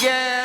Yeah.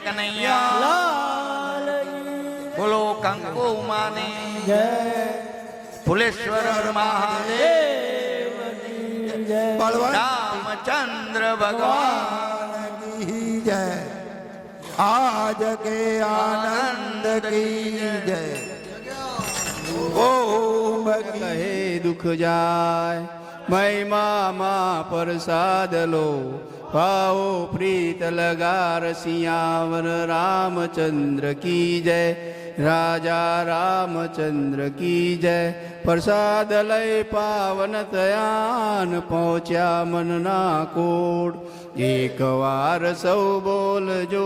Kanaiya લાલ કી બોલો કંકુ માની જય ફુલેશ્વર મહાદેવ દેવની જય બળવંત રામચંદ્ર ભગવાન ભગવાન કી જય આજ કે આનંદ કી જય ઓમ કહે દુઃખ જાય મહિમામાં પ્રસાદ લો पाओ प्रीत लगार सियावर रामचंद्र की जय राजा रामचंद्र की जय प्रसाद लय पावन तयान પહોંચ્યા મનના કોડ એકવાર સૌ બોલજો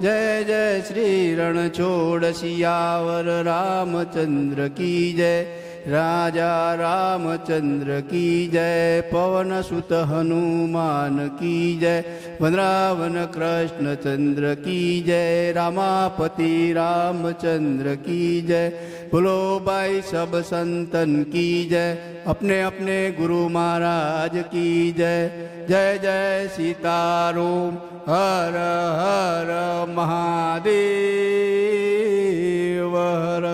જય જય શ્રી રણછોડ સિયાવર રામચંદ્ર કી જય राजा रामचंद्र की जय, पवन सुत हनुमान की जय वनरावन कृष्ण चंद्र की जय, रामापति रामचंद्र की जय। बोलो भाई सब संतन की जय, अपने अपने गुरु महाराज की जय। जय जय सीतारो हर हर महादेव, हर